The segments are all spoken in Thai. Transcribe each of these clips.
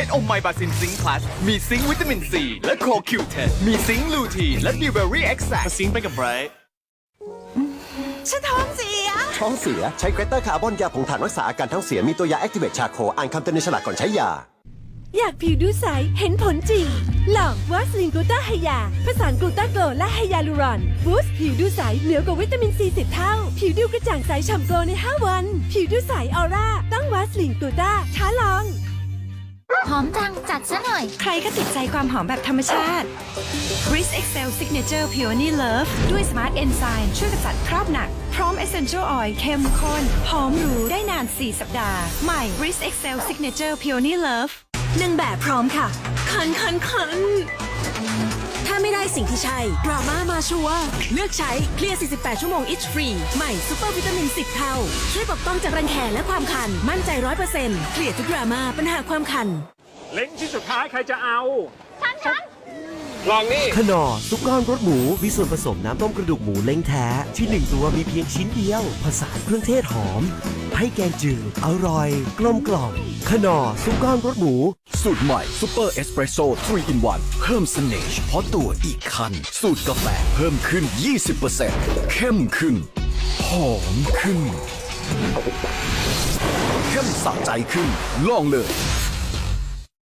ม็ดอมไมบาซินซิงค์พลัสมีซิงค์วิตามินซีและโคคิวเทนมีซิงค์ลูทีนและบิวเบอรี่เอ็กซ์แซมาซิงค์ไปกับไบรท์ฉันท้องเสีย ท้องเสียใช้เกรเตอร์คาร์บอนยาผงถ่านรักษาอาการท้องเสียมีตัวยาแอคทีเวตชาโคอ่านคำเตือนในฉลากก่อนใช้ยา อยากผิวดูใส เห็นผลจริงลองวาสลินกลูตาไฮยาผสานกลูตาโกลและไฮยาลูรอน บูสต์ผิวดูใสเหนือกว่าวิตามินซี10เท่า ผิวดูกระจ่างใสฉ่ำโกลใน 5 วัน ผิวดูใสออร่าต้องวาสลินกลูตาท้าลอง หอมจังจัดซะหน่อย ใครก็ติดใจความหอมแบบธรรมชาติ c r i s Excel Signature Peony Love ด้วย Smart Enzyme ช่วยกำจัดคราบหนัก พร้อม Essential Oil เข้มข้น หอมหรูได้นาน 4 สัปดาห์ ใหม่ c r i s Excel Signature Peony Love หนึ่งแบบพร้อมค่ะ คันคันคัน ถ้าไม่ได้สิ่งที่ใช่ดราม่ามาชัวร์เลือกใช้เคลียร์ 48 ชั่วโมง itch free ใหม่ซูเปอร์วิตามิน 10 เท่า ช่วยปกป้องจากรังแคและความคัน มั่นใจ 100%เคลียร์ทุกดราม่าปัญหาความคัน เล้งที่สุดท้ายใครจะเอาขนอซุปก้อนรสหมูมีส่วนผสมน้ำต้มกระดูกหมูเล้งแท้ ที่หนึ่งตัวมีเพียงชิ้นเดียว ผสานเครื่องเทศหอม ให้แกงจืดอร่อย กลมกล่อมขนอซุปก้อนรสหมู สูตรใหม่ซูเปอร์เอสเปรสโซ่3 in 1 เพิ่มเสน่ห์เฉพาะตัวอีกคัน สูตรกาแฟเพิ่มขึ้น 20%เข้มขึ้น หอมขึ้น เข้มสะใจขึ้น ลองเลย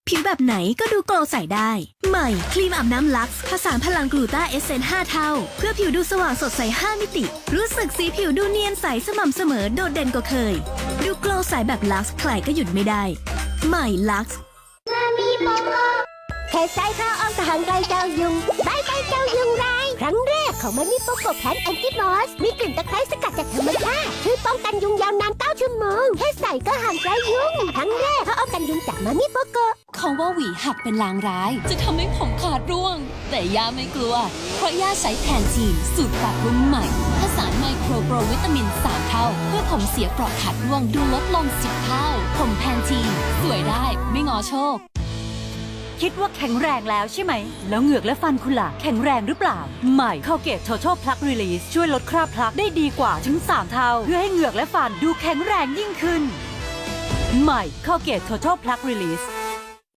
ผิวแบบไหนก็ดูโกลใสได้ ใหม่ครีมอาบน้ำลักซ์ผสานพลังกลูตาเอเซน5เท่า เพื่อผิวดูสว่างสดใส 5 มิติ รู้สึกสีผิวดูเนียนใสสม่ำเสมอโดดเด่นกว่าเคย ดูโกลใสแบบลักซ์ใครก็หยุดไม่ได้ ใหม่ลักซ์แค่ใช้ผ้าอ้อมทหารไกลเจ้ายุงบายบายเจ้ายุงร้ายครั้งแรกของมันนี่โปโกแพนแอนติมอส มีกลิ่นตะไคร้สกัดจากธรรมชาติช่วยป้องกันยุงยาวนาน9ชั่วโมงแค่ใส่ก็ห่างไกลยุง ครั้งแรกเขาเอากันยุงจากมามิโปโก เขาว่าหวีหักเป็นลางร้าย จะทำให้ผมขาดร่วง แต่ย่าไม่กลัว เพราะย่าใช้แทนทีนสูตรปรับรุงใหม่ผสานไมโครโปรวิตามิน 3 เท่า เพื่อผมเสียเปราะขาดร่วงดูลดลง 10 เท่า ผมแพนทีนสวยได้ไม่งอโชค คิดว่าแข็งแรงแล้วใช่ไหม แล้วเหงือกและฟันคุณล่ะ แข็งแรงหรือเปล่า ใหม่เข้าเกต Total Plug Release ช่วยลดคราบพลักได้ดีกว่าถึง 3 เท่า เพื่อให้เหงือกและฟันดูแข็งแรงยิ่งขึ้น ใหม่เข้าเกต Total Plug Release